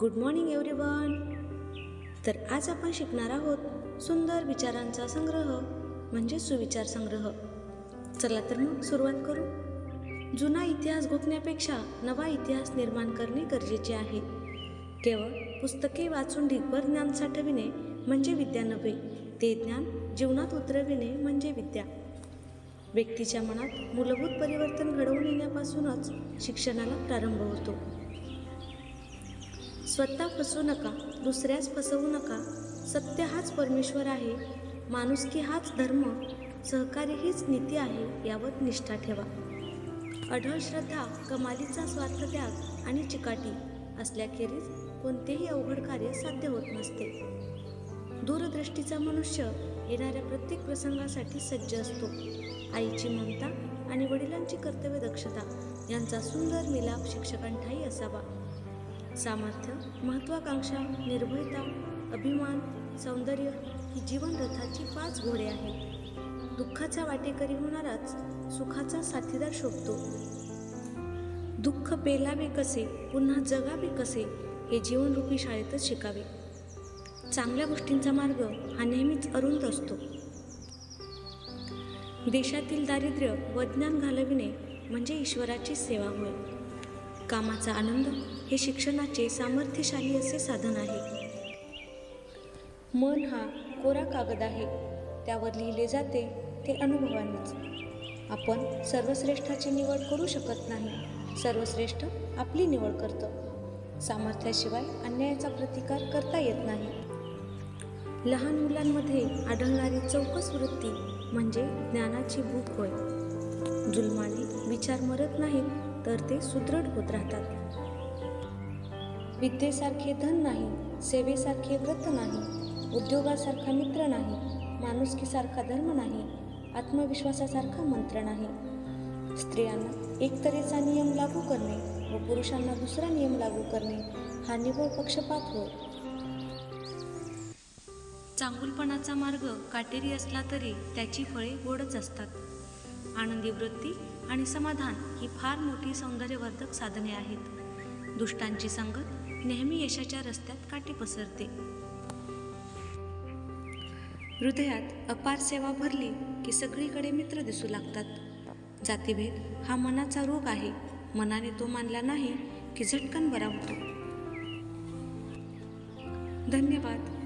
Good morning everyone तर आज आपण शिकणार आहोत सुंदर विचारांचा संग्रह म्हणजे सुविचार संग्रह. चला तर मग सुरुवात करू. जुना इतिहास गोखण्यापेक्षा नवा इतिहास निर्माण करणे गरजेचे आहे. केवळ पुस्तके वाचून ढिगभर ज्ञान साठविणे म्हणजे विद्या नव्हे ते ज्ञान जीवनात उतरविणे म्हणजे विद्या. व्यक्तीच्या मनात मूलभूत परिवर्तन घडवून येण्यापासूनच शिक्षणाला प्रारंभ होतो. स्वतः फसू नका दुसऱ्यास फसवू नका. सत्य हाच परमेश्वर आहे. माणुसकी हाच धर्म सहकार्य हीच नीती आहे यावर निष्ठा ठेवा. अढळ श्रद्धा कमालीचा स्वार्थ त्याग आणि चिकाटी असल्याखेरीज कोणतेही अवघड कार्य साध्य होत नसते. दूरदृष्टीचा मनुष्य येणाऱ्या प्रत्येक प्रसंगासाठी सज्ज असतो. आईची ममता आणि वडिलांची कर्तव्य दक्षता यांचा सुंदर मिलाप शिक्षकांठाही असावा. सामर्थ्य महत्वाकांक्षा निर्भयता अभिमान सौंदर्य ही जीवनरथाची पाच घोडे आहेत. दुःखाचा वाटेकरी होणाराच सुखाचा साथीदार शोभतो. दुःख पेलावे कसे पुन्हा जगावे कसे हे जीवनरूपी शाळेतच शिकावे. चांगल्या गोष्टींचा मार्ग हा नेहमीच अरुंद असतो. देशातील दारिद्र्य व ज्ञान घालविणे म्हणजे ईश्वराची सेवा होय. कामाचा आनंद हे शिक्षणाचे सामर्थ्यशाली असे साधन आहे. मन हा कोरा कागद आहे. त्यावर लिहिले जाते ते अनुभवानेच. आपण सर्वश्रेष्ठाची निवड करू शकत नाही. सर्वश्रेष्ठ आपली निवड करतं. सामर्थ्याशिवाय अन्यायाचा प्रतिकार करता येत नाही. लहान मुलांमध्ये आढळणारी चौकस वृत्ती म्हणजे ज्ञानाची भूक होय. जुलमाने विचार मरत नाहीत तर ते सुदृढ होत राहतात. विद्येसारखे धन नाही सेवेसारखे व्रत नाही उद्योगासारखा मित्र नाही माणुसकीसारखा धर्म नाही आत्मविश्वासासारखा मंत्र नाही. स्त्रियांना एक तऱ्हेचा नियम लागू करणे व पुरुषांना दुसरा नियम लागू करणे हा निव्वळ पक्षपात होय. चांगुलपणाचा मार्ग काटेरी असला तरी त्याची फळे गोडच असतात. आनंदी वृत्ती आणि समाधान ही फार मोठी सौंदर्यवर्धक साधने आहेत. दुष्टांची संगत नेहमी यशाच्या रस्त्यात काटे पसरते. हृदयात अपार सेवा भरली की सगळीकडे मित्र दिसू लागतात. जातीभेद हा मनाचा रोग आहे. मनाने तो मानला नाही की झटकन बरा होतो. धन्यवाद.